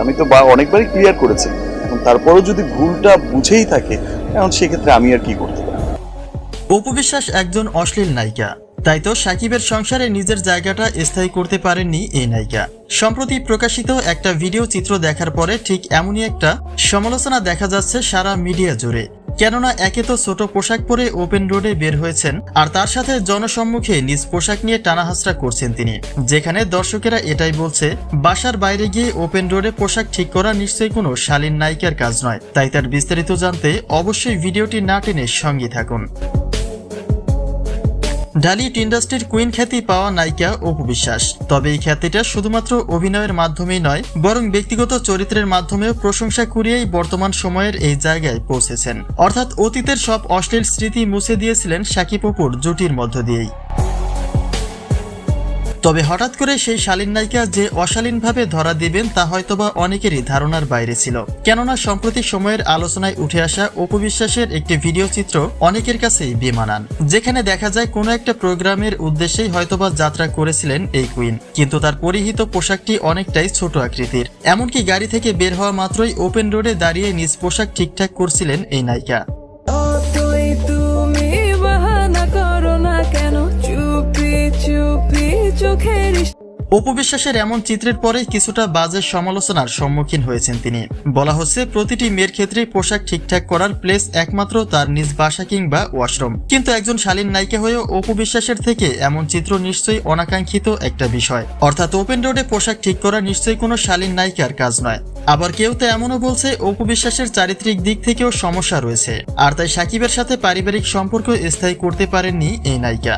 আমি তো বা- অনেকবারই ক্লিয়ার করেছি। এখন তারপরও যদি ভুলটা বুঝেই থাকে, এখন সেক্ষেত্রে আমি আর কি করতে পারি? অপু বিশ্বাস একজন অশ্লীল নায়িকা। তাই তো সাকিবের সংসারে নিজের জায়গাটা স্থায়ী করতে পারেননি এই নায়িকা। সম্প্রতি প্রকাশিত একটা ভিডিও চিত্র দেখার পরে ঠিক এমনই একটা সমালোচনা দেখা যাচ্ছে সারা মিডিয়া জুড়ে। কেননা একে তো ছোট পোশাক পরে ওপেন রোডে বের হয়েছেন, আর তার সাথে জনসম্মুখে নিজ পোশাক নিয়ে টানাহাসরা করছেন তিনি। যেখানে দর্শকেরা এটাই বলছে, বাসার বাইরে গিয়ে ওপেন রোডে পোশাক ঠিক করা নিশ্চয়ই কোনো শালীন নায়িকার কাজ নয়। তাই তার বিস্তারিত জানতে অবশ্যই ভিডিওটি না টেনে সঙ্গে থাকুন। ঢালিউড ইন্ডাস্ট্রির কুইন খ্যাতি পাওয়া নায়িকা অপু বিশ্বাস। তবে এই খ্যাতিটা শুধুমাত্র অভিনয়ের মাধ্যমেই নয়, বরং ব্যক্তিগত চরিত্রের মাধ্যমেও প্রশংসা কুড়িয়েই বর্তমান সময়ের এই জায়গায় পৌঁছেছেন। অর্থাৎ অতীতের সব অশ্লীল স্মৃতি মুছে দিয়েছিলেন সাকিব অপুর জুটির মধ্য দিয়েই। তবে হঠাৎ করে সেই শালীন নায়িকা যে অশালীনভাবে ধরা দিবেন তা হয়তোবা অনেকেরই ধারণার বাইরে ছিল। কেননা সম্প্রতি সময়ের আলোচনায় উঠে আসা অপবিশ্বাসের একটি ভিডিও চিত্র অনেকের কাছেই বেমানান। যেখানে দেখা যায় কোনো একটা প্রোগ্রামের উদ্দেশ্যেই হয়তোবা যাত্রা করেছিলেন এই কুইন। কিন্তু তার পরিহিত পোশাকটি অনেকটাই ছোট আকৃতির। এমনকি গাড়ি থেকে বের হওয়া মাত্রই ওপেন রোডে দাঁড়িয়ে নিজ পোশাক ঠিকঠাক করছিলেন এই নায়িকা। চোখের উপবিশ্বাসের এমন চিত্রের পরে কিছুটা বাজে সমালোচনার সম্মুখীন হয়েছেন তিনি। বলা হচ্ছে, প্রতিটি মেয়ের ক্ষেত্রে পোশাক ঠিকঠাক করার প্লেস একমাত্র তার নিজ বাসা কিংবা ওয়াশরুম কিন্তু একজন শালীন নায়িকা হয়েও উপবিশ্বাসের থেকে এমন চিত্র নিশ্চয়ই অনাকাঙ্ক্ষিত একটা বিষয়। অর্থাৎ ওপেন রোডে পোশাক ঠিক করা নিশ্চয়ই কোনো শালীন নায়িকার কাজ নয়। আবার কেউ তো এমনও বলছে উপবিশ্বাসের চারিত্রিক দিক থেকেও সমস্যা রয়েছে। আর তাই সাকিবের সাথে পারিবারিক সম্পর্ক স্থায়ী করতে পারেননি এই নায়িকা।